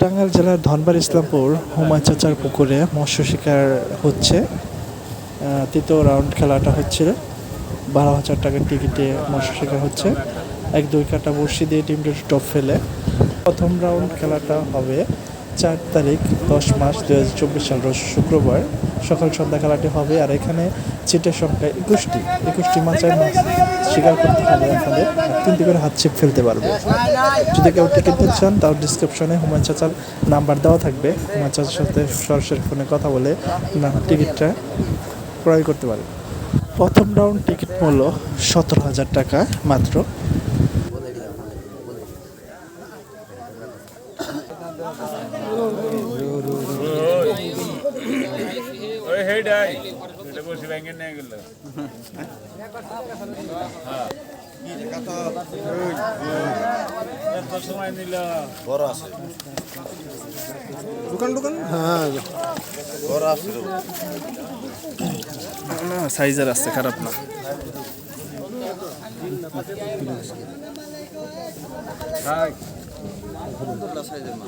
টাঙ্গাইল জেলার ধনবার ইসলামপুর হুমায় চাচার পুকুরে মৎস্য শিকার হচ্ছে। তৃতীয় রাউন্ড খেলাটা হচ্ছে বারো হাজার টাকার টিকিটে মৎস্য শিকার হচ্ছে। এক, দুই কাটা বর্ষি দিয়ে টিমটা টপ ফেলে। প্রথম রাউন্ড খেলাটা হবে চার তারিখ, দশ মাস দু হাজার চব্বিশ সাল, রোজ শুক্রবার সকাল সন্ধ্যা খেলাটি হবে আর এখানে চিটের সংখ্যা একুশটি। একুশটি মাচায় মাছ শিকার করতে হবে আপনাদের। তিনটি করে হাত ছিপ ফেলতে পারবে। যদি কেউ টিকিট নিতে চান তাও ডিসক্রিপশনে হুমায়ুন চাচার নাম্বার দেওয়া থাকবে। হুমায়ুন চাচার সাথে সরাসরি ফোনে কথা বলে টিকিটটা ক্রয় করতে পারবে। প্রথম রাউন্ড টিকিট মূল্য সতেরো হাজার টাকা মাত্র। ওই হেডাই এটা বসে ব্যাংকে নিয়ে গেল এত সময় নিল দোকান দোকান হ্যাঁ সাইজের না